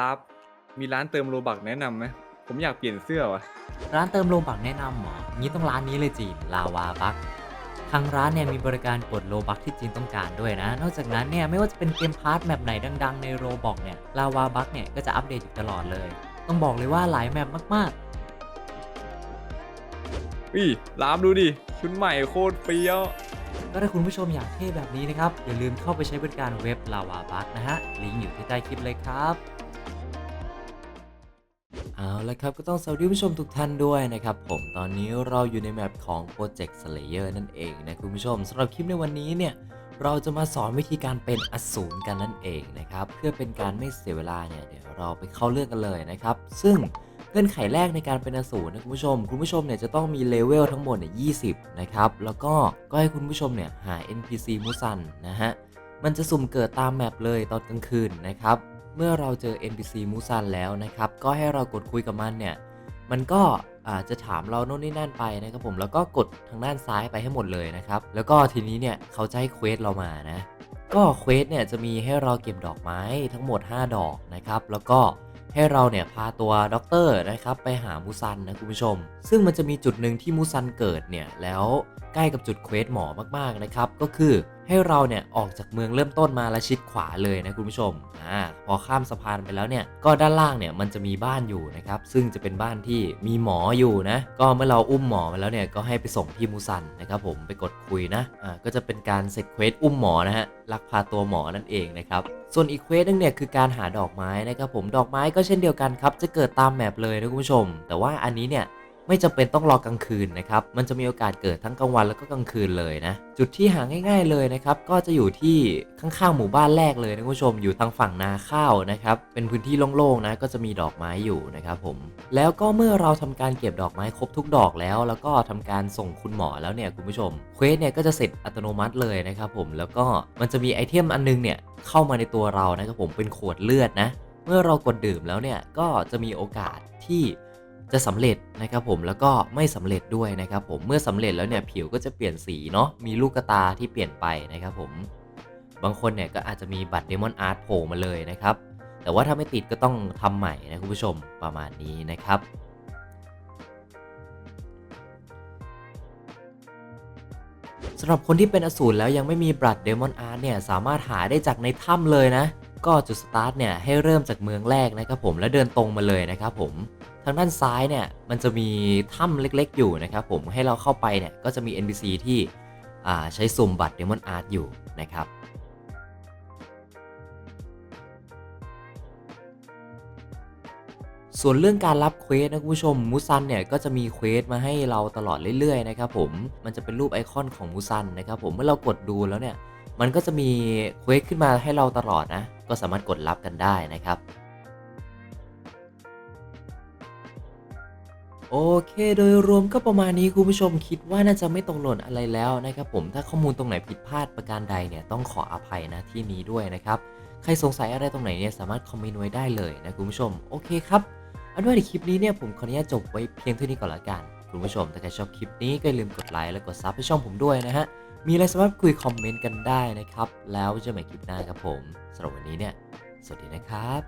รับ มีร้านเติมโลบักแนะนำไหมผมอยากเปลี่ยนเสื้อวะร้านเติมโลบักแนะนำเหรองี้ต้องร้านนี้เลยจีน ลาวาบัก ทางร้านเนี่ยมีบริการกดโลบักที่จีนต้องการด้วยนะ นอกจากนั้นเนี่ยไม่ว่าจะเป็นเกมพาร์ทแมปไหนดัง ๆ ในโรบอกเนี่ย ลาวาบักเนี่ยก็จะอัปเดตอยู่ตลอดเลย ต้องบอกเลยว่าหลายแมปมากอุ้ยรับดูดิ ชุดใหม่โคตรเปรี้ยวๆก็ถ้าคุณผู้ชมอยากเท่แบบนี้นะครับ อย่าลืมเข้าไปใช้บริการเว็บลาวาบักนะฮะ ลิงก์อยู่ที่ใต้คลิปเลยครับ เอาละครับก็ต้องสวัสดีผู้ชมทุกท่านด้วยนะครับผมตอนนี้เราอยู่ในแมปของ Project Slayer นั่นเองนะคุณผู้ชมสำหรับคลิปในวันนี้เนี่ยเราจะมาสอนวิธีการเป็นอสูรกันนั่นเองนะครับเพื่อเป็นการไม่เสียเวลาเนี่ยเดี๋ยวเราไปเข้าเรื่องกันเลยนะครับซึ่งเงื่อนไขแรกในการเป็นอสูรนะคุณผู้ชม คุณผู้ชมเนี่ยจะต้องมีเลเวลทั้งหมดเนี่ย20นะครับแล้วก็ก็ให้คุณผู้ชมเนี่ยหา NPC มุซันนะฮะมันจะสุ่มเกิดตามแมปเลยตอนกลางคืนนะครับ เมื่อเราเจอ NPC มูซันแล้วนะครับ ก็ให้เรากดคุยกับมันเนี่ย มันก็อาจจะถามเราโน่นนี่นั่นไปนะครับผมแล้วก็กดทางด้านซ้ายไปให้หมดเลยนะครับ แล้วก็ทีนี้เนี่ยเขาจะให้เควสเรามานะ ก็เควสเนี่ยจะมีให้เราเก็บดอกไม้ทั้งหมด 5 ดอกนะครับ แล้วก็ให้เราเนี่ยพาตัวด็อกเตอร์นะครับไปหามูซันนะคุณผู้ชม ซึ่งมันจะมีจุดหนึ่งที่มูซันเกิดเนี่ยแล้วใกล้กับจุดเควสหมอมากๆนะครับ ก็คือ ให้เราเนี่ยออกจากเมืองเริ่มต้นมาและชิดขวาเลยนะคุณผู้ชมอ่าพอข้ามสะพานไปแล้วเนี่ยก็ด้านล่างเนี่ยมันจะมีบ้านอยู่นะครับซึ่งจะเป็นบ้านที่มีหมออยู่นะก็เมื่อเราอุ้มหมอมาแล้วเนี่ยก็ให้ไปส่งที่มูซันนะครับผมไปกดคุยนะอ่าก็จะเป็นการเสร็จเควสอุ้มหมอนะฮะลักพาตัวหมอนั่นเองนะครับส่วนอีกเควสนึงเนี่ยคือการหาดอกไม้นะครับผมดอกไม้ก็เช่นเดียวกันครับจะเกิดตามแมปเลยนะคุณผู้ชม แต่ว่าอันนี้เนี่ย ไม่จำเป็นต้องรอกลางคืนนะครับ มันจะมีโอกาสเกิดทั้งกลางวันแล้วก็กลางคืนเลยนะ จุดที่หาง่าย ๆเลยนะครับ ก็จะอยู่ที่ข้างๆหมู่บ้านแรกเลยนะคุณผู้ชม อยู่ทางฝั่งนาข้าวนะครับ เป็นพื้นที่โล่งๆนะ ก็จะมีดอกไม้อยู่นะครับผม แล้วก็เมื่อเราทำการเก็บดอกไม้ครบทุกดอกแล้ว แล้วก็ทำการส่งคุณหมอแล้วเนี่ยคุณผู้ชม เควสเนี่ยก็จะเสร็จอัตโนมัติเลยนะครับผม แล้วก็มันจะมีไอเทมอันนึงเนี่ยเข้ามาในตัวเรานะครับผม เป็นขวดเลือดนะ เมื่อเรากดดื่มแล้วเนี่ย ก็จะมีโอกาสที่ จะสำเร็จนะครับผมแล้วก็ไม่สำเร็จด้วยนะครับผมเมื่อสำเร็จแล้วเนี่ยผิวก็จะเปลี่ยนสีเนาะมีลูกตาที่เปลี่ยนไปนะครับผมบางคนเนี่ยก็อาจจะมีบัตรเดมอนอาร์ตโผล่มาเลยนะครับแต่ว่าถ้าไม่ติดก็ต้องทำใหม่นะคุณผู้ชมประมาณนี้นะครับสำหรับคนที่เป็นอสูรแล้วยังไม่มีบัตรเดมอนอาร์ตเนี่ยสามารถหาได้จากในถ้ำเลยนะ ก็จุดสตาร์ทเนี่ยให้เริ่มจากเมืองแรกนะครับผมแล้วเดินตรงมาเลยนะครับผมทางด้านซ้ายเนี่ยมันจะมีถ้ำเล็กๆอยู่นะครับผมให้เราเข้าไปเนี่ยก็จะมี NPC ที่อ่ใช้สุ่มบัตรเดมอนอาร์ตอยู่นะครับส่วนเรื่องการรับเควสนะคุณผู้ชมมูซันเนี่ยก็จะมีเควสมาให้เราตลอดเรื่อยๆนะครับผมมันจะเป็นรูปไอคอนของมูซันนะครับผมเมื่อเรากดดูแล้วเนี่ย มันก็จะมีเควสขึ้นมาให้เราตลอดนะ ก็สามารถกดรับกันได้นะครับ โอเคโดยรวมก็ประมาณนี้คุณผู้ชมคิดว่าน่าจะไม่ตกหล่นอะไรแล้วนะครับผมถ้าข้อมูลตรงไหนผิดพลาดประการใดเนี่ยต้องขออภัยนะที่นี้ด้วยนะครับ ใครสงสัยอะไรตรงไหนเนี่ยสามารถคอมเมนต์ไว้ได้เลยนะคุณผู้ชมโอเคครับอันว่าในคลิปนี้เนี่ยผมขออนุญาตจบไว้เพียงเท่านี้ก่อนละกัน คุณผู้ชมถ้าใครชอบคลิปนี้ก็อย่าลืมกดไลค์และกดซับให้ช่องผมด้วยนะฮะ มีอะไรสามารถคุยคอมเมนต์กันได้นะครับ แล้วเจอกันใหม่คลิปหน้าครับผมสำหรับวันนี้เนี่ย สวัสดีนะครับ